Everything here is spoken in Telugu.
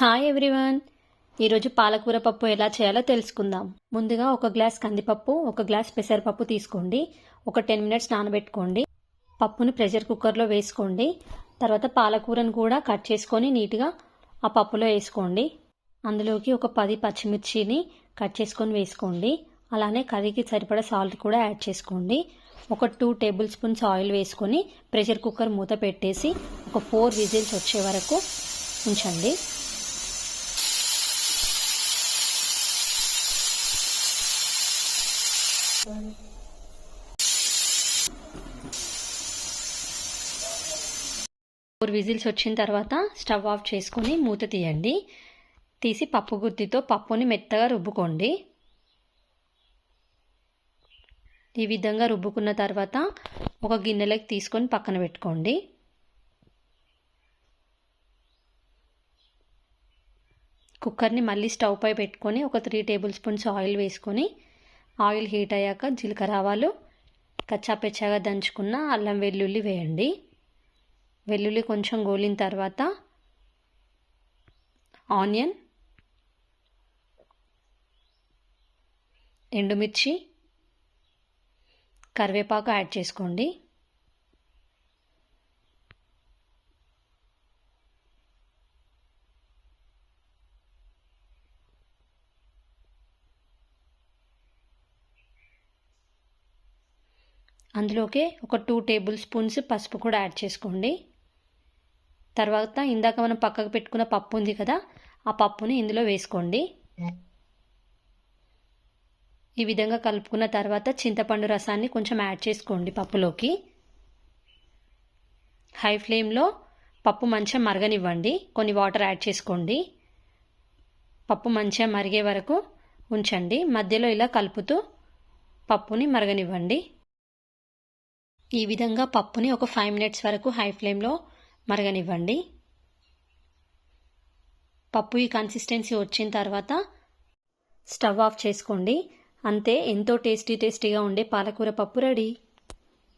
Hi everyone. ఈరోజు పాలకూర పప్పు ఎలా చేయాలో తెలుసుకుందాం. ముందుగా ఒక గ్లాస్ కందిపప్పు ఒక గ్లాస్ పెసరపప్పు తీసుకోండి. ఒక టెన్ మినిట్స్ నానబెట్టుకోండి. పప్పును ప్రెషర్ కుక్కర్లో వేసుకోండి. తర్వాత పాలకూరను కూడా కట్ చేసుకొని నీట్గా ఆ పప్పులో వేసుకోండి. అందులోకి ఒక పది పచ్చిమిర్చిని కట్ చేసుకొని వేసుకోండి. అలానే కర్రీకి సరిపడా సాల్ట్ కూడా యాడ్ చేసుకోండి. ఒక టూ టేబుల్ స్పూన్స్ ఆయిల్ వేసుకొని ప్రెషర్ కుక్కర్ మూత పెట్టేసి ఒక ఫోర్ విజిల్స్ వచ్చే వరకు ఉంచండి. ఫోర్ విజిల్స్ వచ్చిన తర్వాత స్టవ్ ఆఫ్ చేసుకొని మూత తీయండి. తీసి పప్పు గుత్తితో పప్పుని మెత్తగా రుబ్బుకోండి. ఈ విధంగా రుబ్బుకున్న తర్వాత ఒక గిన్నెలోకి తీసుకొని పక్కన పెట్టుకోండి. కుక్కర్ని మళ్ళీ స్టవ్ పై పెట్టుకొని ఒక త్రీ టేబుల్ స్పూన్స్ ఆయిల్ వేసుకొని ఆయిల్ హీట్ అయ్యాక జీలకర్ర ఆవాలు కచ్చాపెచ్చాగా దంచుకున్న అల్లం వెల్లుల్లి వేయండి. వెల్లుల్లి కొంచెం గోలిన తర్వాత ఆనియన్ ఎండుమిర్చి కరివేపాకు యాడ్ చేసుకోండి. అందులోకి ఒక టూ టేబుల్ స్పూన్స్ పసుపు కూడా యాడ్ చేసుకోండి. తర్వాత ఇందాక మనం పక్కకు పెట్టుకున్న పప్పు ఉంది కదా ఆ పప్పుని ఇందులో వేసుకోండి. ఈ విధంగా కలుపుకున్న తర్వాత చింతపండు రసాన్ని కొంచెం యాడ్ చేసుకోండి పప్పులోకి. హై ఫ్లేమ్లో పప్పు మంచిగా మరగనివ్వండి. కొన్ని వాటర్ యాడ్ చేసుకోండి. పప్పు మంచిగా మరిగే వరకు ఉంచండి. మధ్యలో ఇలా కలుపుతూ పప్పుని మరగనివ్వండి. ఈ విధంగా పప్పుని ఒక ఫైవ్ మినిట్స్ వరకు హై ఫ్లేమ్లో మరగనివ్వండి. పప్పు ఈ కన్సిస్టెన్సీ వచ్చిన తర్వాత స్టవ్ ఆఫ్ చేసుకోండి. అంతే ఎంతో టేస్టీ టేస్టీగా ఉండే పాలకూర పప్పు రెడీ.